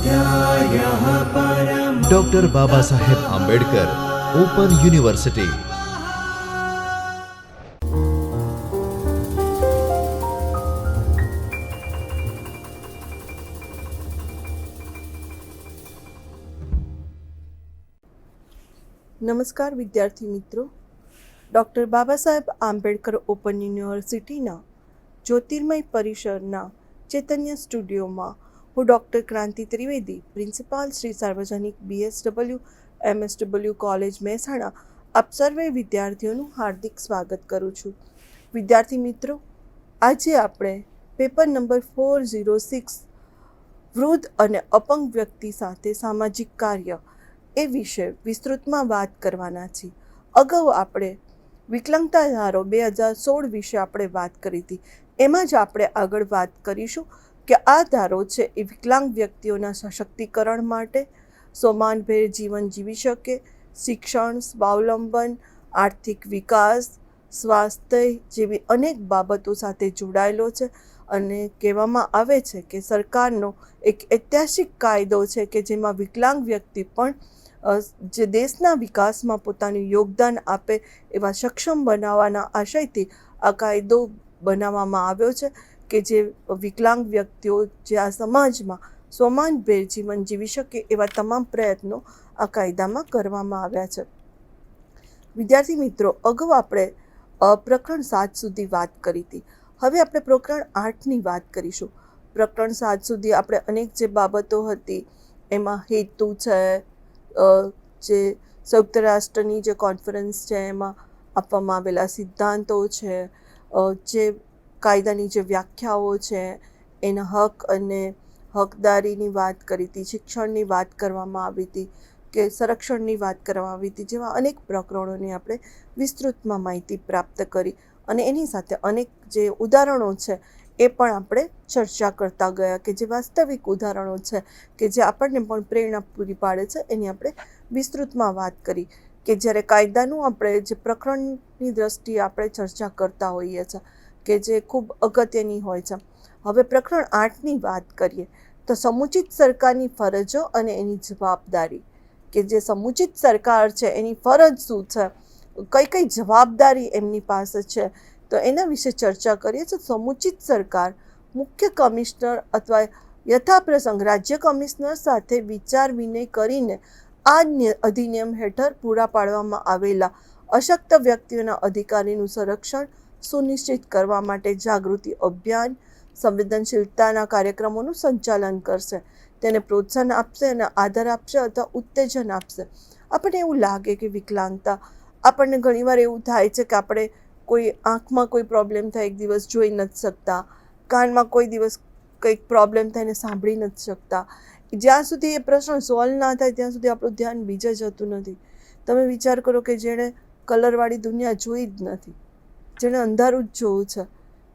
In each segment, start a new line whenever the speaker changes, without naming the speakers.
स्वाध्यायः परम
doctor Baba Saheb Ambedkar open university
નમસ્કાર વિદ્યાર્થી મિત્રો ડૉક્ટર બાબા સાહેબ આંબેડકર ઓપન યુનિવર્સિટીના જ્યોતિર્મય પરિસરના ચૈતન્ય સ્ટુડિયોમાં હું ડૉક્ટર ક્રાંતિ ત્રિવેદી, પ્રિન્સિપાલ શ્રી સાર્વજનિક બીએસડબલ્યુ એમએસડબલ્યુ કોલેજ મહેસાણા, આપ સર્વે વિદ્યાર્થીઓનું હાર્દિક સ્વાગત કરું છું. વિદ્યાર્થી મિત્રો, આજે આપણે paper number four zero six વૃદ્ધ અને અપંગ વ્યક્તિ સાથે સામાજિક કાર્ય એ વિશે વિસ્તૃતમાં વાત કરવાના છીએ. અગાઉ આપણે વિકલાંગતા ધારો બે હજાર સોળ વિશે આપણે વાત કરી હતી. એમાં જ આપણે આગળ વાત કરીશું. કે આ ધારો છે એ વિકલાંગ વ્યક્તિઓના સશક્તિકરણ માટે સોમાનભેર જીવન જીવી શકે. શિક્ષણ, સ્વાવલંબન, આર્થિક વિકાસ, સ્વાસ્થ્ય જેવી અનેક બાબતો સાથે જોડાયેલો છે અને કહેવામાં આવે છે કે સરકારનો એક ઐતિહાસિક કાયદો છે કે જેમાં વિકલાંગ વ્યક્તિ પણ જે દેશના વિકાસમાં પોતાનું યોગદાન આપે એવા સક્ષમ બનાવવાના આશયથી આ કાયદો બનાવવામાં આવ્યો છે. કે જે વિકલાંગ વ્યક્તિઓ જે આ સમાજમાં સોમાનભેર જીવન જીવી શકે એવા તમામ પ્રયત્નો આ કાયદામાં કરવામાં આવ્યા છે. વિદ્યાર્થી મિત્રો, અગાઉ આપણે પ્રકરણ સાત સુધી વાત કરી હતી. હવે આપણે પ્રકરણ આઠની વાત કરીશું. પ્રકરણ સાત સુધી આપણે અનેક જે બાબતો હતી, એમાં હેતુ છે જે સંયુક્ત રાષ્ટ્રની જે કોન્ફરન્સ છે, એમાં આપવામાં આવેલા સિદ્ધાંતો છે જે કાયદાની જે વ્યાખ્યાઓ છે, એના હક અને હકદારીની વાત કરી હતી, શિક્ષણની વાત કરવામાં આવી હતી કે સંરક્ષણની વાત કરવામાં આવી હતી, જેવા અનેક પ્રકરણોની આપણે વિસ્તૃતમાં માહિતી પ્રાપ્ત કરી અને એની સાથે અનેક જે ઉદાહરણો છે, એ પણ આપણે ચર્ચા કરતા ગયા કે જે વાસ્તવિક ઉદાહરણો છે કે જે આપણને પણ પ્રેરણા પૂરી પાડે છે, એની આપણે વિસ્તૃતમાં વાત કરી કે જ્યારે કાયદાનું આપણે જે પ્રકરણની દ્રષ્ટિએ આપણે ચર્ચા કરતા હોઈએ છીએ કે જે ખૂબ અગત્યની હોય છે. હવે પ્રકરણ આઠની વાત કરીએ, તો સમુચિત સરકારની ફરજો અને એની જવાબદારી. કે જે સમુચિત સરકાર છે, એની ફરજ શું છે? કઈ કઈ જવાબદારી એમની પાસે છે? તો એના વિશે ચર્ચા કરીએ. તો સમુચિત સરકાર, મુખ્ય કમિશનર અથવા યથાપ્રસંગ રાજ્ય કમિશનર સાથે વિચાર વિનય કરીને આ અધિનિયમ હેઠળ પૂરા પાડવામાં આવેલા અશક્ત વ્યક્તિઓના અધિકારીનું સંરક્ષણ સુનિશ્ચિત કરવા માટે જાગૃતિ અભિયાન સંવેદનશીલતાના કાર્યક્રમોનું સંચાલન કરશે. તેને પ્રોત્સાહન આપશે અને આધાર આપશે અથવા ઉત્તેજન આપશે. આપણને એવું લાગે કે વિકલાંગતા, આપણને ઘણીવાર એવું થાય છે કે આપણે કોઈ આંખમાં કોઈ પ્રોબ્લેમ થાય, એક દિવસ જોઈ નથી શકતા, કાનમાં કોઈ દિવસ કંઈક પ્રોબ્લેમ થાય ને સાંભળી નથી શકતા. જ્યાં સુધી એ પ્રશ્ન સોલ્વ ના થાય, ત્યાં સુધી આપણું ધ્યાન બીજે જતું નથી. તમે વિચાર કરો કે જેણે કલરવાળી દુનિયા જોઈ જ નથી. જેણે અંધારું જ જોવું છે.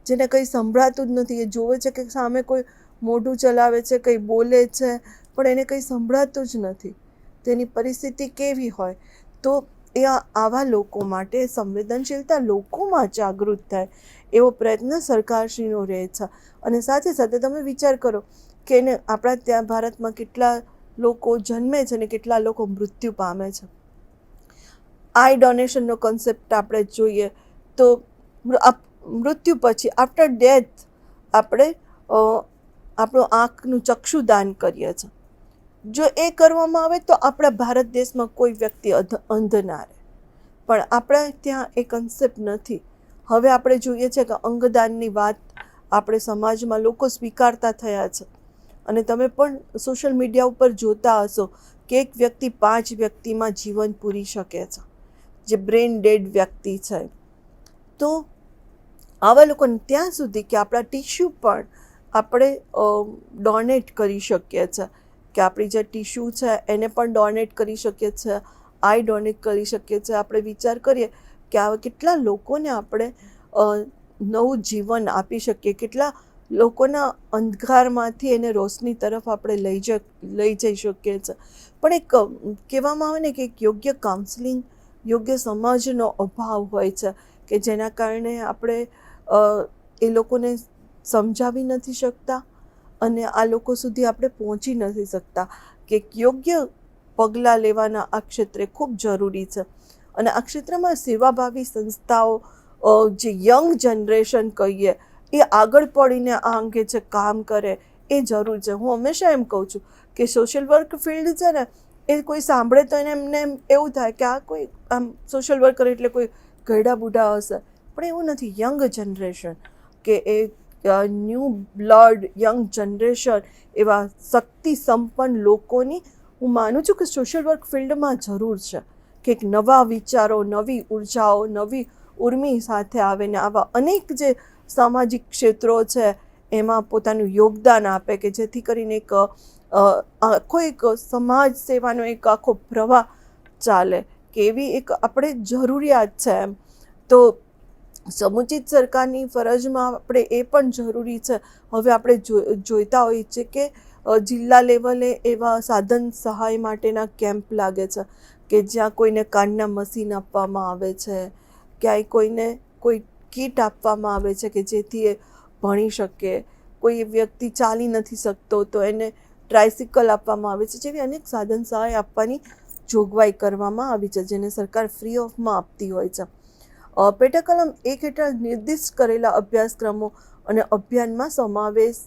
જેને કંઈ સંભળાતું જ નથી. એ જોવે છે કે સામે કોઈ મોઢું ચલાવે છે, કંઈ બોલે છે, પણ એને કંઈ સંભળાતું જ નથી. તેની પરિસ્થિતિ કેવી હોય? તો એ આવા લોકો માટે સંવેદનશીલતા લોકોમાં જાગૃત થાય એવો પ્રયત્ન સરકારશ્રીનો રહે છે. અને સાથે સાથે તમે વિચાર કરો કે એને આપણા ત્યાં ભારતમાં કેટલા લોકો જન્મે છે અને કેટલા લોકો મૃત્યુ પામે છે. આઈ ડોનેશનનો કન્સેપ્ટ આપણે જોઈએ તો મૃત્યુ પછી આફ્ટર ડેથ આપણે આપણું આંખનું ચક્ષુદાન કરીએ છીએ. જો એ કરવામાં આવે તો આપણા ભારત દેશમાં કોઈ વ્યક્તિ અંધ ના રહે. પણ આપણા ત્યાં એ કન્સેપ્ટ નથી. હવે આપણે જોઈએ છે કે અંગદાનની વાત આપણે સમાજમાં લોકો સ્વીકારતા થયા છે. અને તમે પણ સોશિયલ મીડિયા ઉપર જોતા હશો કે એક વ્યક્તિ પાંચ વ્યક્તિમાં જીવન પૂરી શકે છે. જે બ્રેન ડેડ વ્યક્તિ છે. તો આવા લોકોને ત્યાં સુધી કે આપણા ટીશ્યુ પણ આપણે ડોનેટ કરી શકીએ છીએ કે આપણી જે ટીશ્યુ છે, એને પણ ડોનેટ કરી શકીએ છીએ આઈ ડોનેટ કરી શકીએ છીએ આપણે વિચાર કરીએ કે આવા કેટલા લોકોને આપણે નવું જીવન આપી શકીએ. કેટલા લોકોના અંધકારમાંથી એને રોશની તરફ આપણે લઈ જ, લઈ જઈ શકીએ છીએ પણ એક, કહેવામાં આવે ને કે એક યોગ્ય કાઉન્સલિંગ યોગ્ય સમાજનો અભાવ હોય છે કે જેના કારણે આપણે એ લોકોને સમજાવી નથી શકતા અને આ લોકો સુધી આપણે પહોંચી નથી શકતા કે યોગ્ય પગલાં લેવાના આ ક્ષેત્રે ખૂબ જરૂરી છે. અને આ ક્ષેત્રમાં સેવાભાવી સંસ્થાઓ જે યંગ જનરેશન કહીએ, એ આગળ પડીને આ અંગે જે કામ કરે એ જરૂર છે. હું હંમેશા એમ કહું છું કે સોશિયલ વર્ક ફિલ્ડ છે ને, એ કોઈ સાંભળે તો એને એમને એમ એવું થાય કે આ કોઈ આમ સોશિયલ વર્કર એટલે કોઈ ગયડા બુઢા હશે. પણ એવું નથી યંગ જનરેશન કે એ ન્યૂ બ્લડ યંગ જનરેશન એવા શક્તિ સંપન્ન લોકોની, હું માનું છું કે સોશિયલ વર્ક ફિલ્ડમાં જરૂર છે કે એક નવા વિચારો, નવી ઉર્જાઓ, નવી ઉર્મી સાથે આવે ને આવા અનેક જે સામાજિક ક્ષેત્રો છે, એમાં પોતાનું યોગદાન આપે કે જેથી કરીને એક આખો એક સમાજ સેવાનો એક આખો પ્રવાહ ચાલે, કે એવી એક આપણે જરૂરિયાત છે એમ. તો સમુચિત સરકારની ફરજમાં આપણે એ પણ જરૂરી છે. હવે આપણે જોઈતા હોઈએ છીએ કે જિલ્લા લેવલે એવા સાધન સહાય માટેના કેમ્પ લાગે છે કે જ્યાં કોઈને કાનના મશીન આપવામાં આવે છે, ક્યાંય કોઈને કોઈ કીટ આપવામાં આવે છે કે જેથી એ ભણી શકે. કોઈ વ્યક્તિ ચાલી નથી શકતો તો એને ટ્રાયસિકલ આપવામાં આવે છે જેવી અનેક સાધન સહાય આપવાની જોગવાઈ કરવામાં આવી છે જેને સરકાર ફ્રી ઓફમાં આપતી હોય છે. પેટા કલમ એક હેઠળ નિર્દિષ્ટ કરેલા અભ્યાસક્રમો અને અભિયાનમાં સમાવેશ,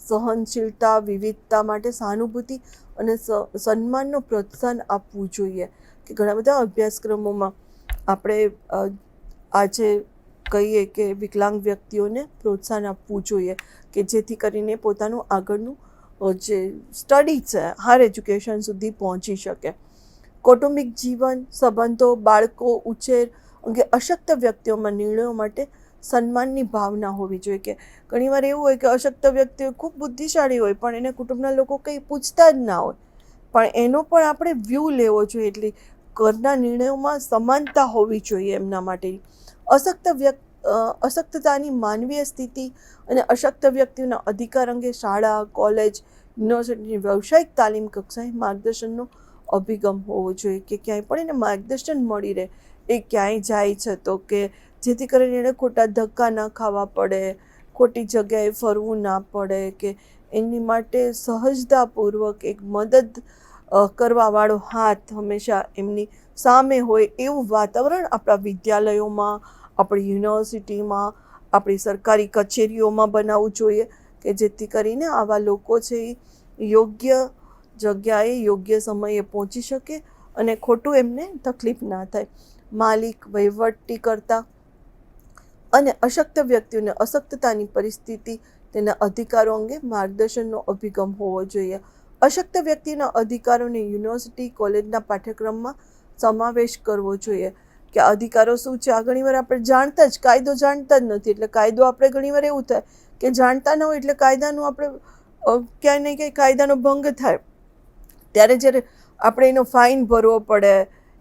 સહનશીલતા, વિવિધતા માટે સહાનુભૂતિ અને સન્માનનું પ્રોત્સાહન આપવું જોઈએ. કે ઘણા બધા અભ્યાસક્રમોમાં આપણે આજે કહીએ કે વિકલાંગ વ્યક્તિઓને પ્રોત્સાહન આપવું જોઈએ કે જેથી કરીને પોતાનું આગળનું જે સ્ટડી છે, હાયર એજ્યુકેશન સુધી પહોંચી શકે. કૌટુંબિક જીવન, સંબંધો, બાળકો, ઉછેર અંગે અશક્ત વ્યક્તિઓમાં નિર્ણયો માટે સન્માનની ભાવના હોવી જોઈએ કે ઘણીવાર એવું હોય કે અશક્ત વ્યક્તિઓ ખૂબ બુદ્ધિશાળી હોય પણ એને કુટુંબના લોકો કંઈ પૂછતા જ ના હોય. પણ એનો પણ આપણે વ્યૂ લેવો જોઈએ એટલે ઘરના નિર્ણયોમાં સમાનતા હોવી જોઈએ એમના માટે. અશક્ત વ્યક્તિ અશક્તતાની માનવીય સ્થિતિ અને અશક્ત વ્યક્તિઓના અધિકાર અંગે શાળા, કોલેજ, યુનિવર્સિટીની વ્યવસાયિક તાલીમ કક્ષાએ માર્ગદર્શનનો અભિગમ હોવો જોઈએ કે ક્યાંય પણ એને માર્ગદર્શન મળી રહે. એ ક્યાંય જાય છે તો કે જેથી કરીને એને ખોટા ધક્કા ન ખાવા પડે, ખોટી જગ્યાએ ફરવું ના પડે કે એની માટે સહજતાપૂર્વક એક મદદ કરવાવાળો હાથ હંમેશા એમની સામે હોય એવું વાતાવરણ આપણા વિદ્યાલયોમાં, આપણી યુનિવર્સિટીમાં, આપણી સરકારી કચેરીઓમાં બનાવવું જોઈએ કે જેથી કરીને આવા લોકો છે એ યોગ્ય જગ્યાએ યોગ્ય સમયે પહોંચી શકે અને ખોટું એમને તકલીફ ના થાય. માલિક વહીવટી કરતા અને અશક્ત વ્યક્તિઓને અશક્તતાની પરિસ્થિતિ તેના અધિકારો અંગે માર્ગદર્શનનો અભિગમ હોવો જોઈએ. અશક્ત વ્યક્તિના અધિકારોને યુનિવર્સિટી, કોલેજના પાઠ્યક્રમમાં સમાવેશ કરવો જોઈએ. કે અધિકારો શું છે, આ ઘણીવાર આપણે જાણતા જ, કાયદો જાણતા જ નથી. એટલે કાયદો આપણે ઘણીવાર એવું થાય કે જાણતા ન હોય એટલે કાયદાનું આપણે ક્યાંય ને ક્યાંય કાયદાનો ભંગ થાય. ત્યારે જ્યારે આપણે એનો ફાઇન ભરવો પડે,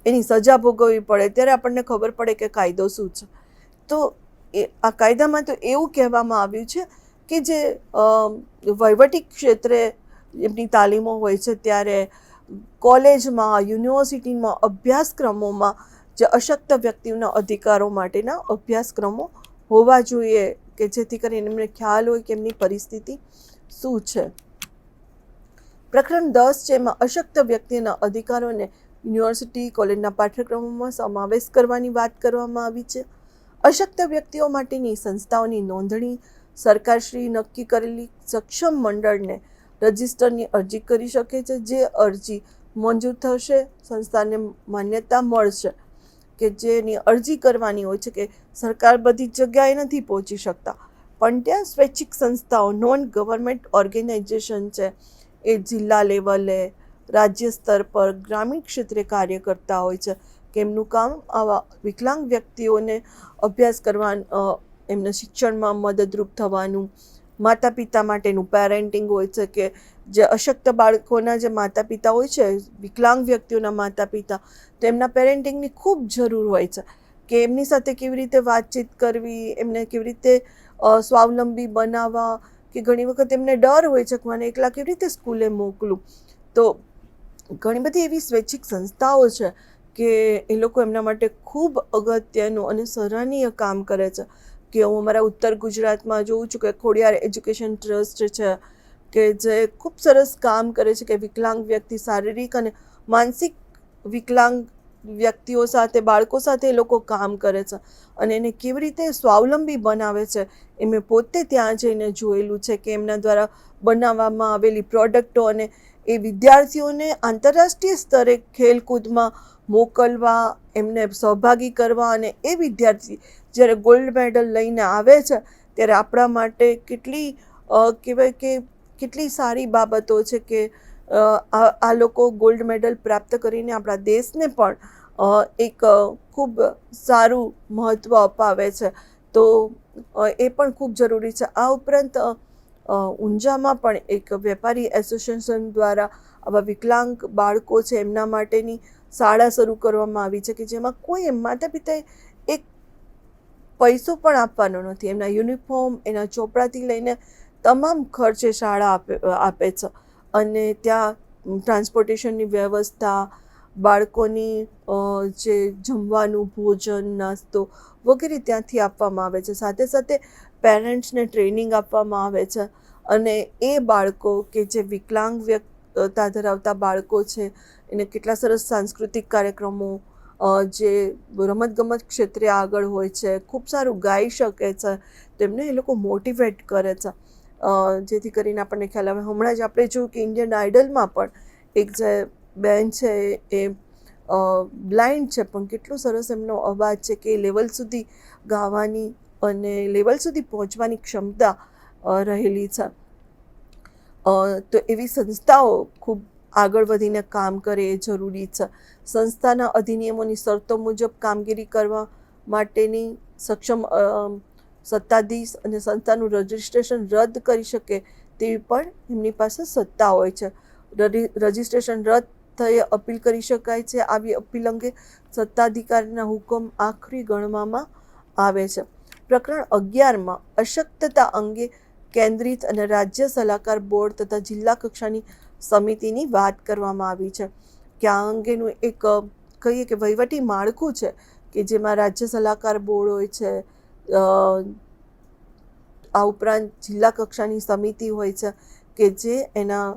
એની સજા ભોગવવી પડે, ત્યારે આપણને ખબર પડે કે કાયદો શું છે. તો એ, આ કાયદામાં તો એવું કહેવામાં આવ્યું છે કે જે વહીવટી ક્ષેત્રે એમની તાલીમો હોય છે, ત્યારે કોલેજમાં, યુનિવર્સિટીમાં અભ્યાસક્રમોમાં જે અશક્ત વ્યક્તિઓના અધિકારો માટેના અભ્યાસક્રમો હોવા જોઈએ, કે જેથી કરીને એમને ખ્યાલ હોય કે એમની પરિસ્થિતિ શું છે. પ્રકરણ દસ જેમાં અશક્ત વ્યક્તિના અધિકારોને યુનિવર્સિટી, કોલેજના પાઠ્યક્રમોમાં સમાવેશ કરવાની વાત કરવામાં આવી છે. અશક્ત વ્યક્તિઓ માટેની સંસ્થાઓની નોંધણી સરકારશ્રી નક્કી કરેલી સક્ષમ મંડળને રજિસ્ટરની અરજી કરી શકે છે, જે અરજી મંજૂર થશે, સંસ્થાને માન્યતા મળશે કે જેની અરજી કરવાની હોય છે કે સરકાર બધી જગ્યાએ નથી પહોંચી શકતા. પણ ત્યાં સ્વૈચ્છિક સંસ્થાઓ નોન ગવર્મેન્ટ ઓર્ગેનાઇઝેશન છે એ જિલ્લા લેવલે રાજ્ય સ્તર પર ગ્રામીણ ક્ષેત્રે કાર્ય કરતા હોય છે. કે એમનું કામ આવા વિકલાંગ વ્યક્તિઓને અભ્યાસ કરવા એમને શિક્ષણમાં મદદરૂપ થવાનું માતા પિતા માટેનું પેરેન્ટિંગ હોય છે કે જે અશક્ત બાળકોના જે માતા પિતા હોય છે, વિકલાંગ વ્યક્તિઓના માતા પિતા તો એમના પેરેન્ટિંગની ખૂબ જરૂર હોય છે. કે એમની સાથે કેવી રીતે વાતચીત કરવી, એમને કેવી રીતે સ્વાવલંબી બનાવવા કે ઘણી વખત એમને ડર હોય છે કે મને એકલા કેવી રીતે સ્કૂલે મોકલું. તો ઘણી બધી એવી સ્વૈચ્છિક સંસ્થાઓ છે કે એ લોકો એમના માટે ખૂબ અગત્યનું અને સરાહનીય કામ કરે છે. કે હું અમારા ઉત્તર ગુજરાતમાં જોઉં છું કે ખોડિયાર એજ્યુકેશન ટ્રસ્ટ છે કે જે ખૂબ સરસ કામ કરે છે કે વિકલાંગ વ્યક્તિ શારીરિક અને માનસિક વિકલાંગ વ્યક્તિઓ સાથે, બાળકો સાથે એ લોકો કામ કરે છે અને એને કેવી રીતે સ્વાવલંબી બનાવે છે એ મેં પોતે ત્યાં જઈને જોયેલું છે કે એમના દ્વારા બનાવવામાં આવેલી પ્રોડક્ટો અને એ વિદ્યાર્થીઓને આંતરરાષ્ટ્રીય સ્તરે ખેલકૂદમાં મોકલવા, એમને સહભાગી કરવા અને એ વિદ્યાર્થી જ્યારે ગોલ્ડ મેડલ લઈને આવે છે ત્યારે આપણા માટે કેટલી કહેવાય કે કેટલી સારી બાબતો છે કે આ લોકો ગોલ્ડ મેડલ પ્રાપ્ત કરીને આપણા દેશને પણ એક ખૂબ સારું મહત્ત્વ અપાવે છે. તો એ પણ ખૂબ જરૂરી છે. આ ઉપરાંત ઊંઝામાં પણ એક વેપારી એસોસિએશન દ્વારા આવા વિકલાંગ બાળકો છે, એમના માટેની શાળા શરૂ કરવામાં આવી છે કે જેમાં કોઈ માતા પિતાએ એક પૈસો પણ આપવાનો નથી. એમના યુનિફોર્મ, એના ચોપડાથી લઈને તમામ ખર્ચે શાળા આપે આપે છે. અને ત્યાં ટ્રાન્સપોર્ટેશનની વ્યવસ્થા, બાળકોની જે જમવાનું, ભોજન, નાસ્તો વગેરે ત્યાંથી આપવામાં આવે છે. સાથે સાથે પેરેન્ટ્સને ટ્રેનિંગ આપવામાં આવે છે અને એ બાળકો કે જે વિકલાંગ વ્યક્તતા ધરાવતા બાળકો છે, એને કેટલા સરસ સાંસ્કૃતિક કાર્યક્રમો જે રમતગમત ક્ષેત્રે આગળ હોય છે, ખૂબ સારું ગાઈ શકે છે, તેમને એ લોકો મોટિવેટ કરે છે. જેથી કરીને આપણને ખ્યાલ આવે. હમણાં જ આપણે જોયું કે ઇન્ડિયન આઇડલમાં પણ એક જે બેન છે એ બ્લાઇન્ડ છે, પણ કેટલો સરસ એમનો અવાજ છે કે લેવલ સુધી ગાવાની અને લેવલ સુધી પહોંચવાની ક્ષમતા રહેલી છે. તો એવી સંસ્થાઓ ખૂબ આગળ વધીને કામ કરે એ જરૂરી છે. સંસ્થાના અધિનિયમોની શરતો મુજબ કામગીરી કરવા માટેની સક્ષમ સત્તાધીશ અને સંસ્થાનું રજિસ્ટ્રેશન રદ કરી શકે તેવી પણ એમની પાસે સત્તા હોય છે. રજિ- રજિસ્ટ્રેશન રદ થયે અપીલ કરી શકાય છે. આવી અપીલ અંગે સત્તાધિકારીના હુકમ આખરી ગણવામાં આવે છે. પ્રકરણ અગિયારમાં, અશક્તતા અંગે કેન્દ્રિત અને રાજ્ય સલાહકાર બોર્ડ તથા જિલ્લા કક્ષાની સમિતિની વાત કરવામાં આવી છે. કે આ અંગેનું એક, કહીએ કે વહીવટી માળખું છે કે જેમાં રાજ્ય સલાહકાર બોર્ડ હોય છે આ ઉપરાંત જિલ્લા કક્ષાની સમિતિ હોય છે કે જે એના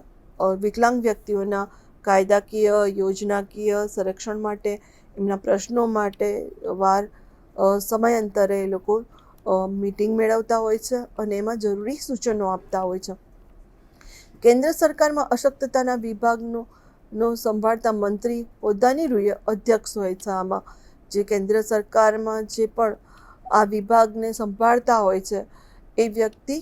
વિકલાંગ વ્યક્તિઓના કાયદાકીય, યોજનાકીય સંરક્ષણ માટે, એમના પ્રશ્નો માટે વાર સમયાંતરે એ લોકો મિટિંગ મેળવતા હોય છે અને એમાં જરૂરી સૂચનો આપતા હોય છે. કેન્દ્ર સરકારમાં અશક્તતાના વિભાગનો, નો સંભાળતા મંત્રી હોદ્દાની રૂએ અધ્યક્ષ હોય છે આમાં. જે કેન્દ્ર સરકારમાં જે પણ આ વિભાગને સંભાળતા હોય છે. એ વ્યક્તિ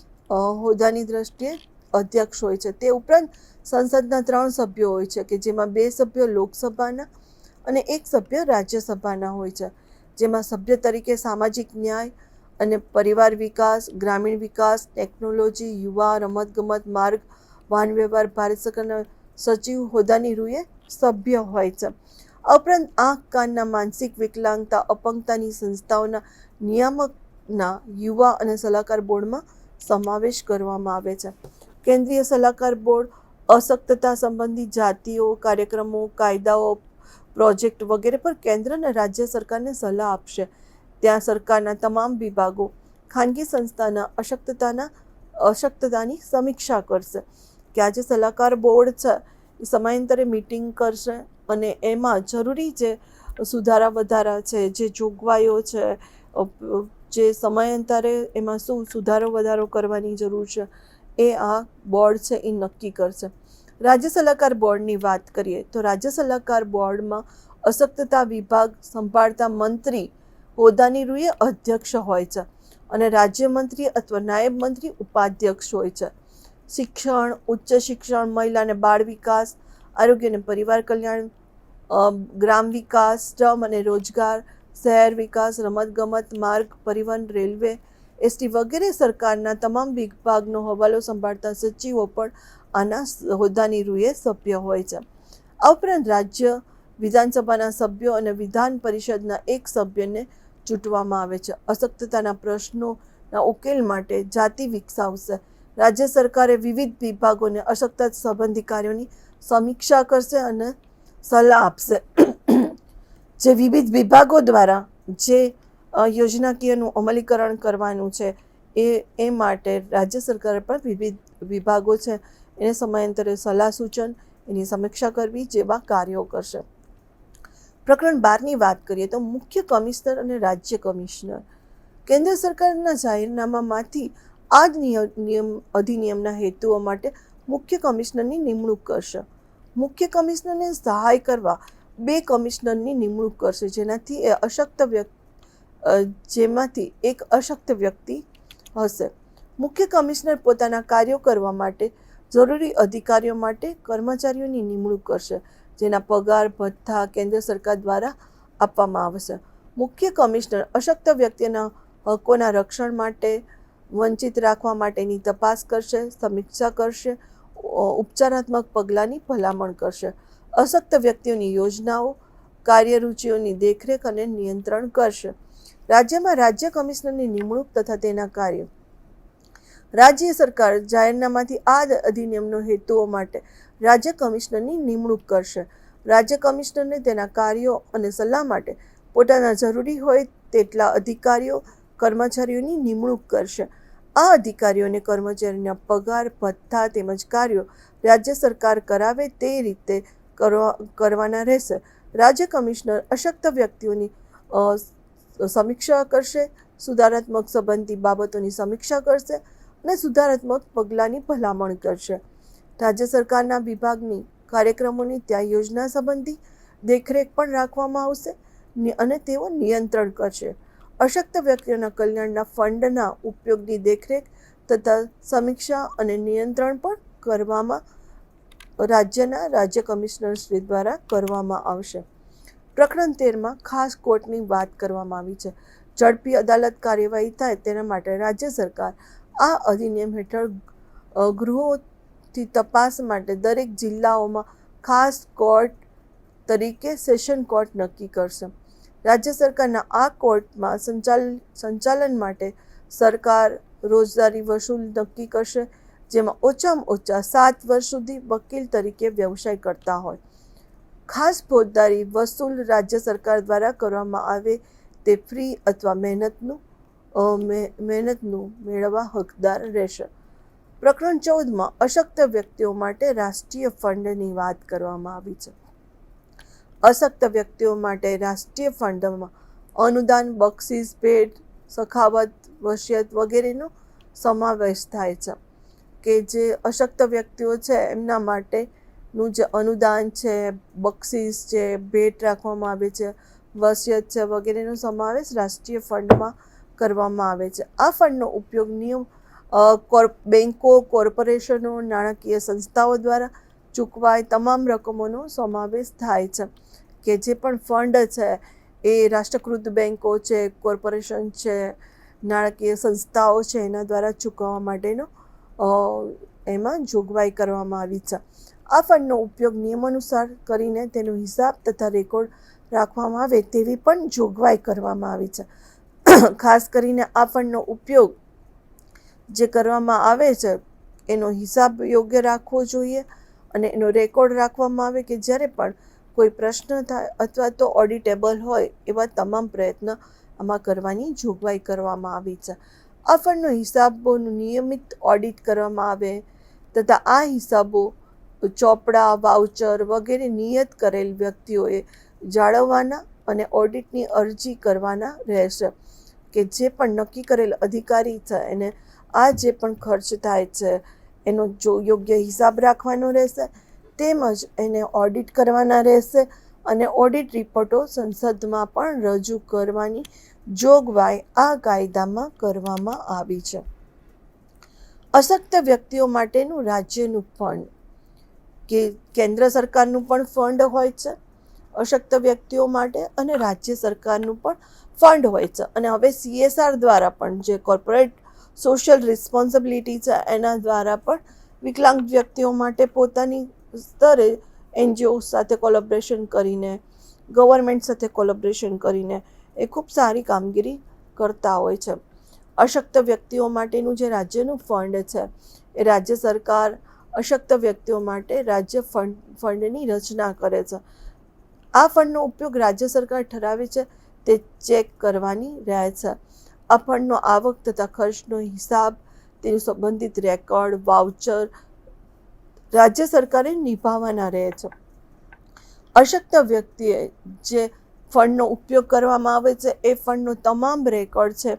હોદ્દાની દ્રષ્ટિએ અધ્યક્ષ હોય છે. તે ઉપરાંત સંસદના ત્રણ સભ્યો હોય છે, કે જેમાં બે સભ્યો લોકસભાના અને એક સભ્ય રાજ્યસભાના હોય છે. જેમાં સભ્ય તરીકે સામાજિક ન્યાય અને પરિવાર વિકાસ, ગ્રામીણ વિકાસ, ટેકનોલોજી, યુવા, રમતગમત, માર્ગ, વાહન વ્યવહાર, ભારત સરકારના સચિવ હોદ્દાની રૂએ સભ્ય હોય છે. ઉપરાંત આંખ કાનના માનસિક વિકલાંગતા, અપંગતાની સંસ્થાઓના નિયામકના યુવા અને સલાહકાર બોર્ડમાં સમાવેશ કરવામાં આવે છે. કેન્દ્રીય સલાહકાર બોર્ડ અશક્તતા સંબંધી જાતિઓ, કાર્યક્રમો, કાયદાઓ, પ્રોજેક્ટ વગેરે પર કેન્દ્ર અને રાજ્ય સરકારને સલાહ આપશે. ત્યાં સરકારના તમામ વિભાગો, ખાનગી સંસ્થાના અશક્તતાના, અશક્તતાની સમીક્ષા કરશે કે આ જે સલાહકાર બોર્ડ છે સમયાંતરે મિટિંગ કરશે અને એમાં જરૂરી જે સુધારા વધારા છે, જે જોગવાઈઓ છે જે સમયાંતરે એમાં શું સુધારો વધારો કરવાની જરૂર છે, એ આ બોર્ડ છે, એ નક્કી કરશે. રાજ્ય સલાહકાર બોર્ડની વાત કરીએ તો રાજ્ય સલાહકાર બોર્ડમાં અશક્તતા વિભાગ સંભાળતા મંત્રી હોદ્દાની રૂએ અધ્યક્ષ હોય છે અને રાજ્યમંત્રી અથવા નાયબ મંત્રી ઉપાધ્યક્ષ હોય છે. શિક્ષણ, ઉચ્ચ શિક્ષણ, મહિલા અને બાળ વિકાસ, આરોગ્ય અને પરિવાર કલ્યાણ ગ્રામ વિકાસ, શ્રમ અને રોજગાર શહેર વિકાસ, રમતગમત, માર્ગ પરિવહન, રેલવે, એસટી વગેરે સરકારના તમામ વિભાગનો હવાલો સંભાળતા સચિવો પણ આના હોદ્દાની રૂએ સભ્ય હોય છે. આ ઉપરાંત રાજ્ય વિધાનસભાના સભ્યો અને વિધાન પરિષદના એક સભ્યને ચૂંટવામાં આવે છે. અશક્તતાના પ્રશ્નોના ઉકેલ માટે જાતિ વિકસાવશે. રાજ્ય સરકારે વિવિધ વિભાગોને અશક્તતા સંબંધી કાર્યોની સમીક્ષા કરશે અને સલાહ આપશે. જે વિવિધ વિભાગો દ્વારા જે યોજનાકીયનું અમલીકરણ કરવાનું છે, એ એ માટે રાજ્ય સરકારે પણ વિવિધ વિભાગો છે. એને સમયાંતરે સલાહ સૂચન, એની સમીક્ષા કરવી જેવા કાર્યો કરશે. પ્રકરણ બારની વાત કરીએ તો મુખ્ય કમિશનર અને રાજ્ય કમિશનર. કેન્દ્ર સરકારના જાહેરનામામાંથી આ જ નિયમ, અધિનિયમના હેતુઓ માટે મુખ્ય કમિશનરની નિમણૂક કરશે. મુખ્ય કમિશનરને સહાય કરવા બે કમિશનરની નિમણૂક કરશે. જેનાથી અશક્ત વ્યક્તિ જેમાંથી એક અશક્ત વ્યક્તિ હશે. મુખ્ય કમિશનર પોતાના કાર્યો કરવા માટે, જરૂરી અધિકારીઓ માટે કર્મચારીઓની નિમણૂક કરશે, જેના પગાર, ભથ્થા કેન્દ્ર સરકાર દ્વારા આપવામાં આવશે. મુખ્ય કમિશનર અશક્ત વ્યક્તિના હકોના રક્ષણ માટે, વંચિત રાખવા માટેની તપાસ કરશે, સમીક્ષા કરશે ઉપચારાત્મક પગલાંની ભલામણ કરશે. અશક્ત વ્યક્તિઓની યોજનાઓ, કાર્યરૂચિઓની દેખરેખ અને નિયંત્રણ કરશે. રાજ્યમાં રાજ્ય કમિશનરની નિમણૂક તથા તેના કાર્યો. રાજ્ય સરકાર જાહેરનામાથી આ અધિનિયમનો હેતુઓ માટે રાજ્ય કમિશનરની નિમણૂક કરશે. રાજ્ય કમિશનરને તેના કાર્યો અને સલાહ માટે પોતાના જરૂરી હોય તેટલા અધિકારીઓ, કર્મચારીઓની નિમણૂક કરશે. આ અધિકારીઓ અને કર્મચારીના પગાર, ભથ્થા તેમજ કાર્યો રાજ્ય સરકાર કરાવે તે રીતે કરવાના રહેશે. રાજ્ય કમિશનર અશક્ત વ્યક્તિઓની સમીક્ષા કરશે, સુધારાત્મક સંબંધી બાબતોની સમીક્ષા કરશે અને સુધારાત્મક પગલાંની ભલામણ કરશે. રાજ્ય સરકારના વિભાગની કાર્યક્રમોની ત્યાં યોજના સંબંધી દેખરેખ પણ રાખવામાં આવશે અને તેઓ નિયંત્રણ કરશે. અશક્ત વ્યક્તિઓના કલ્યાણના ફંડના ઉપયોગની દેખરેખ તથા સમીક્ષા અને નિયંત્રણ પણ કરવામાં રાજ્યના રાજ્ય કમિશનરશ્રી દ્વારા કરવામાં આવશે. પ્રકરણ તેરમાં ખાસ કોર્ટની વાત કરવામાં આવી છે. ઝડપી અદાલત કાર્યવાહી થાય તેના માટે રાજ્ય સરકાર આ અધિનિયમ હેઠળ ગૃહોથી તપાસ માટે દરેક જિલ્લાઓમાં ખાસ કોર્ટ તરીકે સેશન કોર્ટ નક્કી કરશે. રાજ્ય સરકારના આ કોર્ટમાં સંચાલન સંચાલન માટે સરકાર રોજદારી વસૂલ નક્કી કરશે. જેમાં ઓછામાં ઓછા સાત વર્ષ સુધી વકીલ તરીકે વ્યવસાય કરતા હોય. ખાસ ફોજદારી વસૂલ રાજ્ય સરકાર દ્વારા કરવામાં આવે તે ફ્રી અથવા મહેનતનું મહેનતનું મેળવવા હકદાર રહેશે. પ્રકરણ ચૌદમાં અશક્ત વ્યક્તિઓ માટે રાષ્ટ્રીય ફંડની વાત કરવામાં આવી છે. અશક્ત વ્યક્તિઓ માટે રાષ્ટ્રીય ફંડમાં અનુદાન, બક્ષિસ, ભેટ, સખાવત, વસિયત વગેરેનો સમાવેશ થાય છે. કે જે અશક્ત વ્યક્તિઓ છે, એમના માટેનું જે અનુદાન છે, બક્ષિસ છે ભેટ રાખવામાં આવે છે, વસિયત છે વગેરેનો સમાવેશ રાષ્ટ્રીય ફંડમાં કરવામાં આવે છે. આ ફંડનો ઉપયોગ નિયમ કોર્પ બેન્કો કોર્પોરેશનો, નાણાકીય સંસ્થાઓ દ્વારા ચૂકવાય તમામ રકમોનો સમાવેશ થાય છે. કે જે પણ ફંડ છે, એ રાષ્ટ્રકૃત બેન્કો છે, કોર્પોરેશન છે, નાણાકીય સંસ્થાઓ છે, એના દ્વારા ચૂકવવા માટેનો એમાં જોગવાઈ કરવામાં આવી છે. આ ફંડનો ઉપયોગ નિયમાનુસાર કરીને તેનો હિસાબ તથા રેકોર્ડ રાખવામાં આવે તેવી પણ જોગવાઈ કરવામાં આવી છે. ખાસ કરીને આ ફંડનો ઉપયોગ જે કરવામાં આવે છે, એનો હિસાબ યોગ્ય રાખવો જોઈએ અને એનો રેકોર્ડ રાખવામાં આવે કે જ્યારે પણ કોઈ પ્રશ્ન થાય અથવા તો ઓડિટેબલ હોય એવા તમામ પ્રયત્ન આમાં કરવાની જોગવાઈ કરવામાં આવી છે. આ ફંડનો હિસાબોનું નિયમિત ઓડિટ કરવામાં આવે તથા આ હિસાબો ચોપડા વાઉચર વગેરે નિયત કરેલ વ્યક્તિઓએ જાળવવાના અને ઓડિટની અરજી કરવાના રહેશે કે જે પણ નક્કી કરેલ અધિકારી છે એને આ જે પણ ખર્ચ થાય છે એનો જો યોગ્ય હિસાબ રાખવાનો રહેશે તેમજ એને ઓડિટ કરવાના રહેશે અને ઓડિટ રિપોર્ટો સંસદમાં પણ રજૂ કરવાની જોગવાઈ આ કાયદામાં કરવામાં આવી છે. અશક્ત વ્યક્તિઓ માટેનું રાજ્યનું ફંડ કે કેન્દ્ર સરકારનું પણ ફંડ હોય છે. અશક્ત વ્યક્તિઓ માટે અને રાજ્ય સરકારનું પણ ફંડ હોય છે. અને હવે સીએસઆર દ્વારા પણ જે કોર્પોરેટ સોશિયલ રિસ્પોન્સિબિલિટી છે, એના દ્વારા પણ વિકલાંગ વ્યક્તિઓ માટે પોતાની સ્તરે એનજીઓ સાથે કોલેબરેશન કરીને, ગવર્મેન્ટ સાથે કોલેબરેશન કરીને એ ખૂબ સારી કામગીરી કરતા હોય છે. અશક્ત વ્યક્તિઓ માટેનું જે રાજ્યનું ફંડ છે, એ રાજ્ય સરકાર અશક્ત વ્યક્તિઓ માટે રાજ્ય ફંડ, ફંડની રચના કરે છે. આ ફંડનો ઉપયોગ રાજ્ય સરકાર ઠરાવે છે તે ચેક કરવાની રહે છે. આ ફંડનો આવક તથા ખર્ચનો હિસાબ, તેનું સંબંધિત રેકોર્ડ, વાઉચર રાજ્ય સરકારે નિભાવવાના રહે છે. અશક્ત વ્યક્તિએ જે ફંડનો ઉપયોગ કરવામાં આવે છે. એ ફંડનો તમામ રેકોર્ડ છે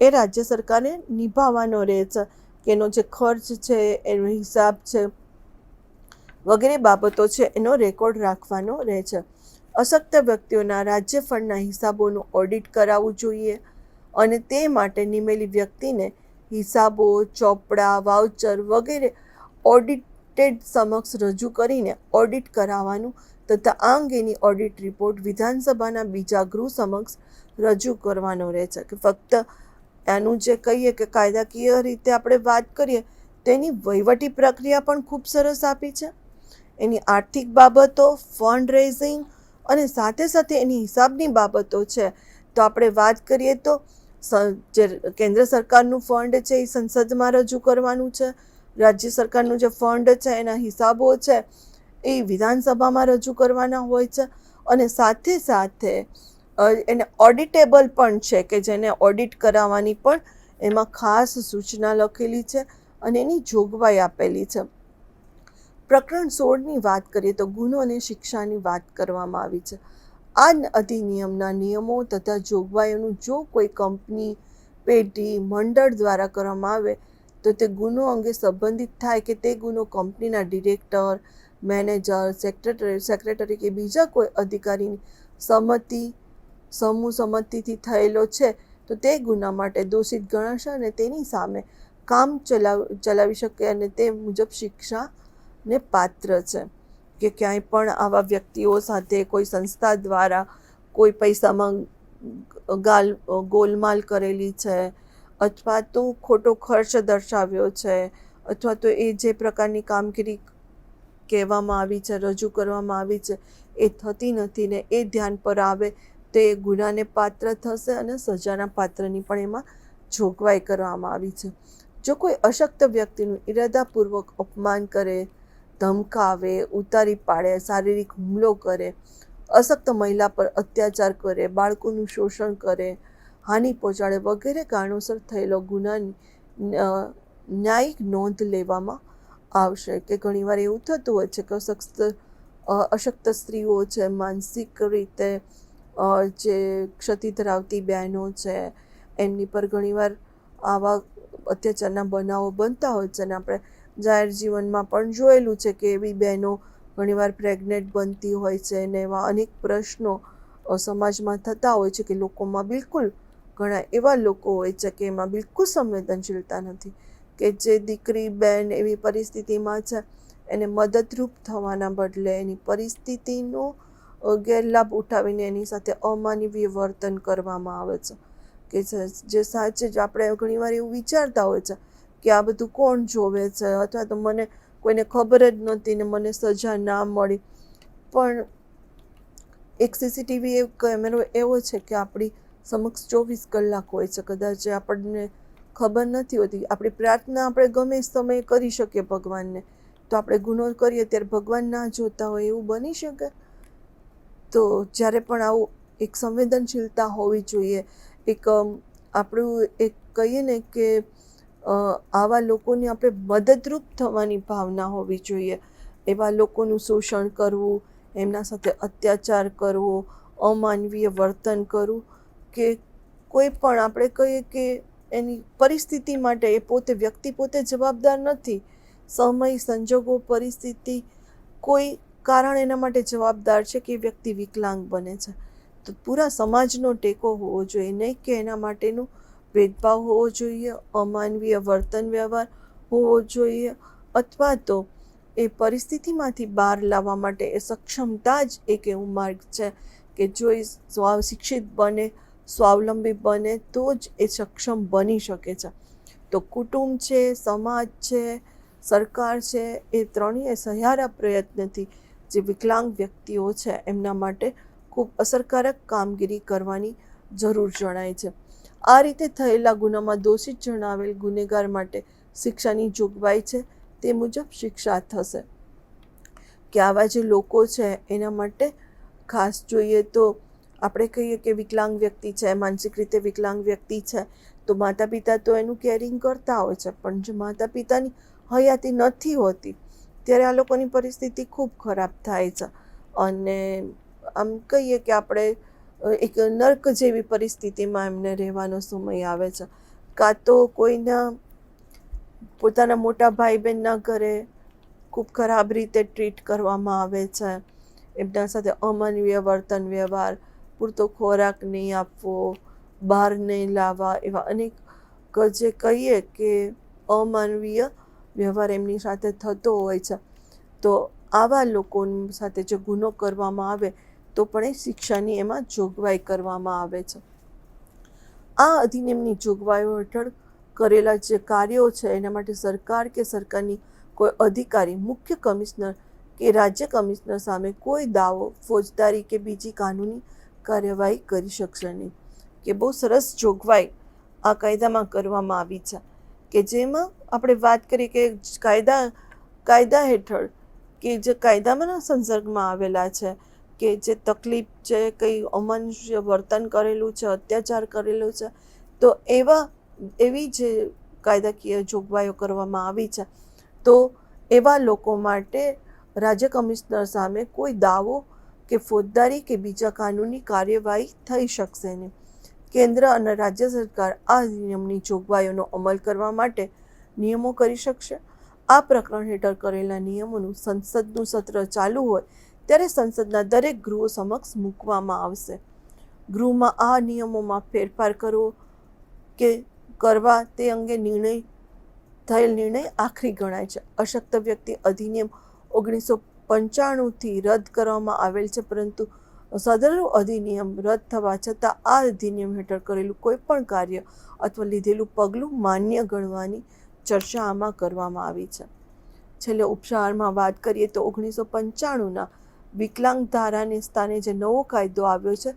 એ રાજ્ય સરકારે નિભાવવાનો રહે છે કે એનો જે ખર્ચ છે, એનો હિસાબ છે વગેરે બાબતો છે એનો રેકોર્ડ રાખવાનો રહે છે. અશક્ત વ્યક્તિઓના રાજ્ય ફંડના હિસાબોનું ઓડિટ કરાવવું જોઈએ અને તે માટે નિમેલી વ્યક્તિને હિસાબો, ચોપડા, વાઉચર વગેરે ઓડિટેડ સમક્ષ રજૂ કરીને ઓડિટ કરાવવાનું તથા આ અંગેની ઓડિટ રિપોર્ટ વિધાનસભાના બીજા ગૃહ સમક્ષ રજૂ કરવાનો રહે છે કે ફક્ત એનું જે કહીએ કે કાયદાકીય રીતે આપણે વાત કરીએ, તેની વહીવટી પ્રક્રિયા પણ ખૂબ સરસ આપી છે. એની આર્થિક બાબતો ફંડ રેઝિંગ અને સાથે સાથે એની હિસાબની બાબતો છે. તો આપણે વાત કરીએ તો જે કેન્દ્ર સરકારનું ફંડ છે એ સંસદમાં રજૂ કરવાનું છે. રાજ્ય સરકારનું જે ફંડ છે એના હિસાબો છે. એ વિધાનસભામાં રજૂ કરવાના હોય છે અને સાથે સાથે એને ઓડિટેબલ પણ છે કે જેને ઓડિટ કરાવવાની પણ એમાં ખાસ સૂચના લખેલી છે અને એની જોગવાઈ આપેલી છે. પ્રકરણ સોળની વાત કરીએ તો ગુનો અને શિક્ષાની વાત કરવામાં આવી છે. આ અધિનિયમના નિયમો તથા જોગવાઈઓનું જો કોઈ કંપની, પેઢી, મંડળ દ્વારા કરવામાં આવે તો તે ગુનો અંગે સંબંધિત થાય કે તે ગુનો કંપનીના ડિરેક્ટર મેનેજર, સેક્રેટરી સેક્રેટરી કે બીજા કોઈ અધિકારીની સંમતિ, સમૂહ સંમતિથી થયેલો છે, તો તે ગુના માટે દોષિત ગણાશે અને તેની સામે કામ ચલાવ, ચલાવી શકે અને તે મુજબ શિક્ષાને પાત્ર છે. કે ક્યાંય પણ આવા વ્યક્તિઓ સાથે કોઈ સંસ્થા દ્વારા કોઈ પૈસામાં ગાલ, ગોલમાલ કરેલી છે અથવા તો ખોટો ખર્ચ દર્શાવ્યો છે અથવા તો એ જે પ્રકારની કામગીરી કહેવામાં આવી છે, રજૂ કરવામાં આવી છે, એ થતી નથી ને એ ધ્યાન પર આવે તો એ ગુનાને પાત્ર થશે અને સજાના પાત્રની પણ એમાં જોગવાઈ કરવામાં આવી છે. જો કોઈ અશક્ત વ્યક્તિનું ઇરાદાપૂર્વક અપમાન કરે, ધમકાવે, ઉતારી પાડે, શારીરિક હુમલો કરે, અશક્ત મહિલા પર અત્યાચાર કરે, બાળકોનું શોષણ કરે, હાનિ પહોંચાડે વગેરે કારણોસર થયેલો ગુનાની ન્યાયિક નોંધ લેવામાં આવશે કે ઘણીવાર એવું થતું હોય છે કે અશક્ત અશક્ત સ્ત્રીઓ છે, માનસિક રીતે જે ક્ષતિ ધરાવતી બહેનો છે, એમની પર ઘણીવાર આવા અત્યાચારના બનાવો બનતા હોય છે અને આપણે જાહેર જીવનમાં પણ જોયેલું છે કે એવી બહેનો ઘણીવાર પ્રેગ્નેન્ટ બનતી હોય છે અને એવા અનેક પ્રશ્નો સમાજમાં થતા હોય છે કે લોકોમાં બિલકુલ ઘણા એવા લોકો હોય છે કે એમાં બિલકુલ સંવેદનશીલતા નથી. કે જે દીકરી, બેન એવી પરિસ્થિતિમાં છે, એને મદદરૂપ થવાના બદલે એની પરિસ્થિતિનો ગેરલાભ ઉઠાવીને એની સાથે અમાનવીય વર્તન કરવામાં આવે છે. કે જે- સાચે જ આપણે ઘણીવાર એવું વિચારતા હોય છે કે આ બધું કોણ જોવે છે? અથવા તો મને કોઈને ખબર જ નહોતી ને મને સજા ના મળી. પણ એક સીસીટીવી એક કેમેરો એવો છે કે આપણી સમક્ષ ચોવીસ કલાક હોય છે. કદાચ એ આપણને ખબર નથી હોતી. આપણી પ્રાર્થના આપણે ગમે સમયે કરી શકીએ ભગવાનને. તો આપણે ગુનો કરીએ ત્યારે ભગવાન ના જોતા હોય એવું બની શકે? તો જ્યારે પણ આવું એક સંવેદનશીલતા હોવી જોઈએ, એક આપણું એક કહીએ ને કે આવા લોકોની આપણે મદદરૂપ થવાની ભાવના હોવી જોઈએ. એવા લોકોનું શોષણ કરવું, એમના સાથે અત્યાચાર કરવો, અમાનવીય વર્તન કરવું કે કોઈ પણ આપણે કહીએ કે એની પરિસ્થિતિ માટે એ પોતે વ્યક્તિ પોતે જવાબદાર નથી. સમય, સંજોગો, પરિસ્થિતિ કોઈ કારણ એના માટે જવાબદાર છે કે એ વ્યક્તિ વિકલાંગ બને છે. તો પૂરા સમાજનો ટેકો હોવો જોઈએ, નહીં કે એના માટેનું ભેદભાવ હોવો જોઈએ, અમાનવીય વર્તન વ્યવહાર હોવો જોઈએ, અથવા તો એ પરિસ્થિતિમાંથી બહાર લાવવા માટે એ સક્ષમતા જ એક એવું માર્ગ છે કે જો એ સ્વ શિક્ષિત બને સ્વાવલંબી બને તો જ એ સક્ષમ બની શકે છે. તો કુટુંબ છે, સમાજ છે, સરકાર છે, એ ત્રણેય સહિયારા પ્રયત્નથી જે વિકલાંગ વ્યક્તિઓ છે, એમના માટે ખૂબ અસરકારક કામગીરી કરવાની જરૂર જણાય છે. આ રીતે થયેલા ગુનામાં દોષિત જણાવેલ ગુનેગાર માટે શિક્ષાની જોગવાઈ છે, તે મુજબ શિક્ષા થશે. કે આવા જે લોકો છે, એના માટે ખાસ જોઈએ તો આપણે કહીએ કે વિકલાંગ વ્યક્તિ છે, માનસિક રીતે વિકલાંગ વ્યક્તિ છે, તો માતા પિતા તો એનું કેરિંગ કરતા હોય છે, પણ જો માતા પિતાની હયાતી નથી હોતી, ત્યારે આ લોકોની પરિસ્થિતિ ખૂબ ખરાબ થાય છે. અને આમ કહીએ કે આપણે એક નર્ક જેવી પરિસ્થિતિમાં એમને રહેવાનો સમય આવે છે. કાં તો કોઈના પોતાના મોટા ભાઈ બહેનના ઘરે ખૂબ ખરાબ રીતે ટ્રીટ કરવામાં આવે છે, એમના સાથે અમાનવીય વર્તન વ્યવહાર પૂરતો ખોરાક નહીં આપવો, બહાર નહીં લાવવા એવા અનેક જે કહીએ કે અમાનવીય વ્યવહાર એમની સાથે થતો હોય છે. તો આવા લોકો સાથે જો ગુનો કરવામાં આવે, તો પણ એ શિક્ષાની એમાં જોગવાઈ કરવામાં આવે છે. આ અધિનિયમની જોગવાઈઓ હેઠળ કરેલા જે કાર્યો છે, એના માટે સરકાર કે સરકારની કોઈ અધિકારી, મુખ્ય કમિશનર કે રાજ્ય કમિશનર સામે કોઈ દાવો, ફોજદારી કે બીજી કાનૂની કાર્યવાહી કરી શકશે નહીં. કે બહુ સરસ જોગવાઈ આ કાયદામાં કરવામાં આવી છે. કે જેમાં આપણે વાત કરીએ કે કાયદા કાયદા હેઠળ કે જે કાયદામાંના સંસર્ગમાં આવેલા છે, કે જે તકલીફ છે, કંઈ અમાનુષ્ય વર્તન કરેલું છે, અત્યાચાર કરેલો છે, તો એવા, એવી જે કાયદાકીય જોગવાઈઓ કરવામાં આવી છે, તો એવા લોકો માટે રાજ્ય કમિશનર સામે કોઈ દાવો કે ફોજદારી કે બીજા કાનૂની કાર્યવાહી થઈ શકશે નહીં. કેન્દ્ર અને રાજ્ય સરકાર આ નિયમની જોગવાઈઓનો અમલ કરવા માટે નિયમો કરી શકશે. આ પ્રકરણ હેઠળ કરેલા નિયમોનું સંસદનું સત્ર ચાલુ હોય ત્યારે સંસદના દરેક ગૃહો સમક્ષ મૂકવામાં આવશે. ગૃહમાં આ નિયમોમાં ફેરફાર કરવો કે કરવા તે અંગે નિર્ણય થયેલ નિર્ણય આખરી ગણાય છે. અશક્ત વ્યક્તિ અધિનિયમ ઓગણીસો પંચાણુંથી રદ કરવામાં આવેલ છે, પરંતુ સદર અધિનિયમ રદ થવા છતાં આ અધિનિયમ હેઠળ કરેલું કોઈપણ કાર્ય અથવા લીધેલું પગલું માન્ય ગણવાની ચર્ચા આમાં કરવામાં આવી છે. છેલ્લે ઉપસારમાં વાત કરીએ તો ઓગણીસો પંચાણુંના વિકલાંગ ધારાને સ્થાને જે નવો કાયદો આવ્યો છે,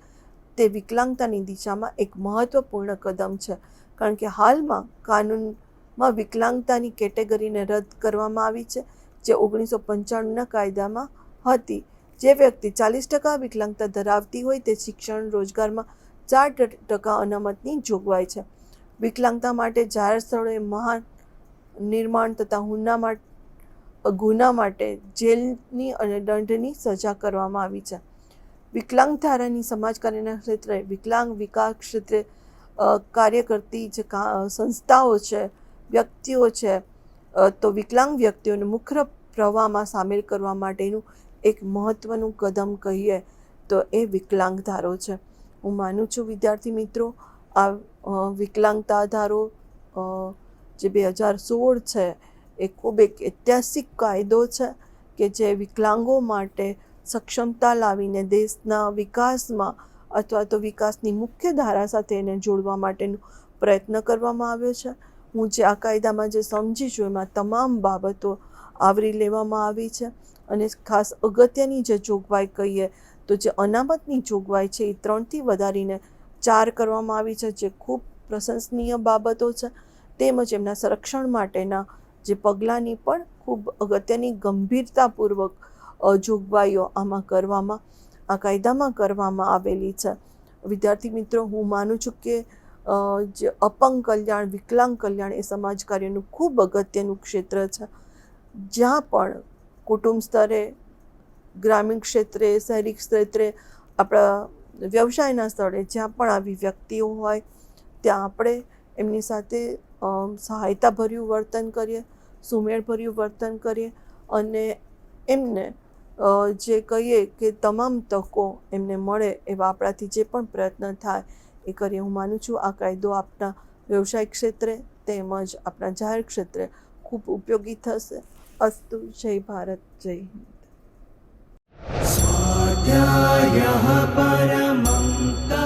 તે વિકલાંગતાની દિશામાં એક મહત્વપૂર્ણ કદમ છે, કારણ કે હાલમાં કાનૂનમાં વિકલાંગતાની કેટેગરીને રદ કરવામાં આવી છે. જે ઓગણીસો પંચાણુંના કાયદામાં હતી. જે વ્યક્તિ ચાલીસ ટકા વિકલાંગતા ધરાવતી હોય તે શિક્ષણ, રોજગારમાં ચાર ટકા અનામતની જોગવાઈ છે. વિકલાંગતા માટે જાહેર સ્થળોએ મહાન નિર્માણ તથા હુના માટે, ગુના માટે જેલની અને દંડની સજા કરવામાં આવી છે. વિકલાંગ ધારાની સમાજ કાર્યના ક્ષેત્રે, વિકલાંગ વિકાસ ક્ષેત્રે કાર્ય કરતી જે સંસ્થાઓ છે, વ્યક્તિઓ છે તો વિકલાંગ વ્યક્તિઓને મુખ્ય પ્રવાહમાં સામેલ કરવા માટેનું એક મહત્ત્વનું કદમ કહીએ તો એ વિકલાંગ ધારો છે. હું માનું છું, વિદ્યાર્થી મિત્રો, આ વિકલાંગતા ધારો જે બે હજાર સોળ છે, એ ખૂબ એક ઐતિહાસિક કાયદો છે કે જે વિકલાંગો માટે સક્ષમતા લાવીને દેશના વિકાસમાં અથવા તો વિકાસની મુખ્ય ધારા સાથે એને જોડવા માટેનો પ્રયત્ન કરવામાં આવ્યો છે. હું જે આ કાયદામાં જે સમજી છું, એમાં તમામ બાબતો આવરી લેવામાં આવી છે. અને ખાસ અગત્યની જે જોગવાઈ કહીએ તો જે અનામતની જોગવાઈ છે એ ત્રણથી વધારીને ચાર કરવામાં આવી છે, જે ખૂબ પ્રશંસનીય બાબતો છે. તેમજ એમના સંરક્ષણ માટેના જે પગલાંની પણ ખૂબ અગત્યની ગંભીરતાપૂર્વક જોગવાઈઓ આમાં કરવામાં, આ કાયદામાં કરવામાં આવેલી છે. વિદ્યાર્થી મિત્રો, હું માનું છું કે જે અપંગ કલ્યાણ, વિકલાંગ કલ્યાણ એ સમાજ કાર્યનું ખૂબ અગત્યનું ક્ષેત્ર છે. જ્યાં પણ કુટુંબ સ્તરે, ગ્રામીણ ક્ષેત્રે, શહેરી ક્ષેત્રે, આપણા વ્યવસાયના સ્થળે જ્યાં પણ આવી વ્યક્તિઓ હોય, ત્યાં આપણે એમની સાથે સહાયતાભર્યું વર્તન કરીએ, સુમેળભર્યું વર્તન કરીએ અને એમને જે કહીએ કે તમામ તકો એમને મળે એવા આપણાથી જે પણ પ્રયત્ન થાય એ કરીએ. હું માનું છું આ કાયદો આપણા વ્યવસાય ક્ષેત્રે તેમજ આપણા જાહેર ક્ષેત્રે ખૂબ ઉપયોગી થશે. અસ્તુ જય ભારત જય હિન્દ
સ્વાધ્યાય પરમંત